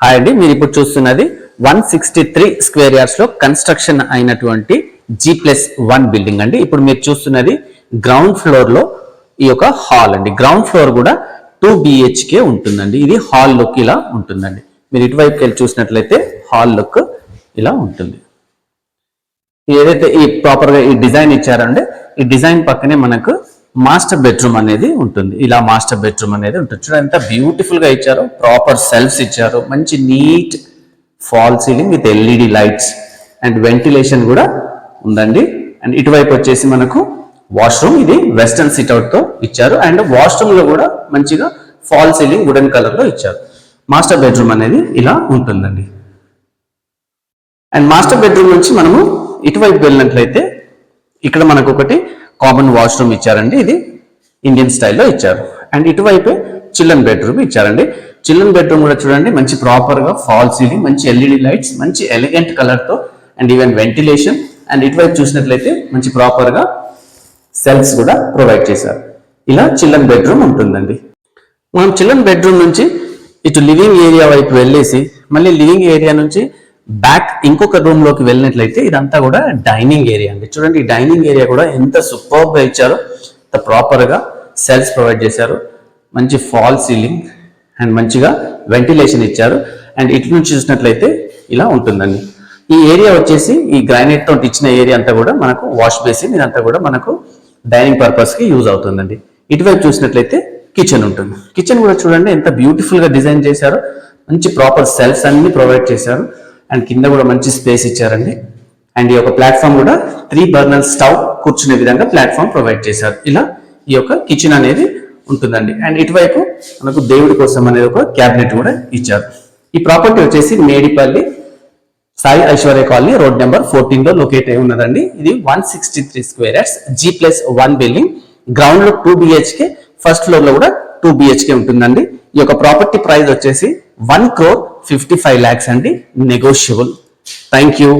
Hi అండి మీరు ఇప్పుడు చూస్తున్నది వన్ సిక్స్టీ త్రీ స్క్వేర్ యార్డ్స్లో కన్స్ట్రక్షన్ అయినటువంటి జీ ప్లస్ వన్ బిల్డింగ్ అండి. ఇప్పుడు మీరు చూస్తున్నది గ్రౌండ్ ఫ్లోర్లో ఈ యొక్క హాల్ అండి. గ్రౌండ్ ఫ్లోర్ కూడా టూ బిహెచ్కే ఉంటుందండి. ఇది హాల్ లుక్ ఇలా ఉంటుందండి. మీరు ఇటువైపుకి వెళ్ళి చూసినట్లయితే హాల్ లుక్ ఇలా ఉంటుంది. ఏదైతే ఈ ప్రాపర్గా ఈ డిజైన్ ఇచ్చారంటే ఈ డిజైన్ పక్కనే మనకు మాస్టర్ బెడ్రూమ్ అనేది ఉంటుంది. ఇలా మాస్టర్ బెడ్రూమ్ అనేది ఉంటుంది. చూడండి ఎంత బ్యూటిఫుల్గా ఇచ్చారు. ప్రాపర్ సెల్ఫ్స్ ఇచ్చారు. మంచి neat fall ceiling with LED lights and ventilation కూడా ఉందండి. అండ్ ఇటువైపు వచ్చేసి మనకు వాష్రూమ్ ఇది వెస్టర్న్ సిట్అవుట్తో ఇచ్చారు. అండ్ వాష్రూమ్లో కూడా మంచిగా ఫాల్ సీలింగ్ వుడెన్ కలర్లో ఇచ్చారు. మాస్టర్ బెడ్రూమ్ అనేది ఇలా ఉంటుందండి. అండ్ మాస్టర్ బెడ్రూమ్ నుంచి మనము ఇటువైపు వెళ్ళినట్లయితే ఇక్కడ మనకు ఒకటి కామన్ వాష్రూమ్ ఇచ్చారండి. ఇది ఇండియన్ స్టైల్లో ఇచ్చారు. అండ్ ఇటువైపే చిల్డ్రన్ బెడ్రూమ్ ఇచ్చారండి. చిల్డ్రన్ బెడ్రూమ్ కూడా చూడండి మంచి ప్రాపర్గా ఫాల్ సీలింగ్ మంచి ఎల్ఈడి లైట్స్ మంచి ఎలిగెంట్ కలర్తో అండ్ ఈవెన్ వెంటిలేషన్ అండ్ ఇటువైపు చూసినట్లయితే మంచి ప్రాపర్గా సెల్స్ సెల్ఫ్స్ కూడా ప్రొవైడ్ చేశారు. ఇలా చిల్డ్రన్ బెడ్రూమ్ ఉంటుందండి. మనం చిల్డ్రన్ బెడ్రూమ్ నుంచి ఇటు లివింగ్ ఏరియా వైపు వెళ్ళేసి మళ్ళీ లివింగ్ ఏరియా నుంచి బ్యాక్ ఇంకొక రూమ్లోకి వెళ్ళినట్లయితే ఇదంతా కూడా డైనింగ్ ఏరియా అండి. చూడండి ఈ డైనింగ్ ఏరియా కూడా ఎంత సూపర్గా ఇచ్చారో అంత ప్రాపర్గా సెల్స్ ప్రొవైడ్ చేశారు. మంచి ఫాల్ సీలింగ్ అండ్ మంచిగా వెంటిలేషన్ ఇచ్చారు. అండ్ ఇటు నుంచి చూసినట్లయితే ఇలా ఉంటుందండి. ఈ ఏరియా వచ్చేసి ఈ గ్రానైట్ తోటి ఇచ్చిన ఏరియా అంతా కూడా మనకు వాష్ బేసిన్ ఇదంతా కూడా మనకు డైనింగ్ పర్పస్కి యూజ్ అవుతుందండి. ఇటువైపు చూసినట్లయితే కిచెన్ ఉంటుంది. కిచెన్ కూడా చూడండి ఎంత బ్యూటిఫుల్గా డిజైన్ చేశారో. మంచి ప్రాపర్ సెల్స్ అన్ని ప్రొవైడ్ చేశారు. అండ్ కింద కూడా మంచి స్పేస్ ఇచ్చారండి. అండ్ ఈ యొక్క ప్లాట్ఫామ్ కూడా త్రీ బర్నర్ స్టవ్ కూర్చునే విధంగా ప్లాట్ఫామ్ ప్రొవైడ్ చేశారు. ఇలా ఈ యొక్క కిచెన్ అనేది ఉంటుందండి. అండ్ ఇటువైపు మనకు దేవుడి కోసం అనేది ఒక క్యాబినెట్ కూడా ఇచ్చారు. ఈ ప్రాపర్టీ వచ్చేసి Medipally Sai Aishwarya colony road number ఫోర్టీన్లో లొకేట్ అయి ఉన్నదండి. ఇది one sixty three square yards G plus one building గ్రౌండ్లో టూ బిహెచ్కే ఫస్ట్ ఫ్లోర్లో కూడా టూ బిహెచ్కే ఉంటుందండి. ఈ యొక్క ప్రాపర్టీ ప్రైస్ వచ్చేసి one crore fifty five lakhs అండి నెగోషియబుల్ థ్యాంక్ యూ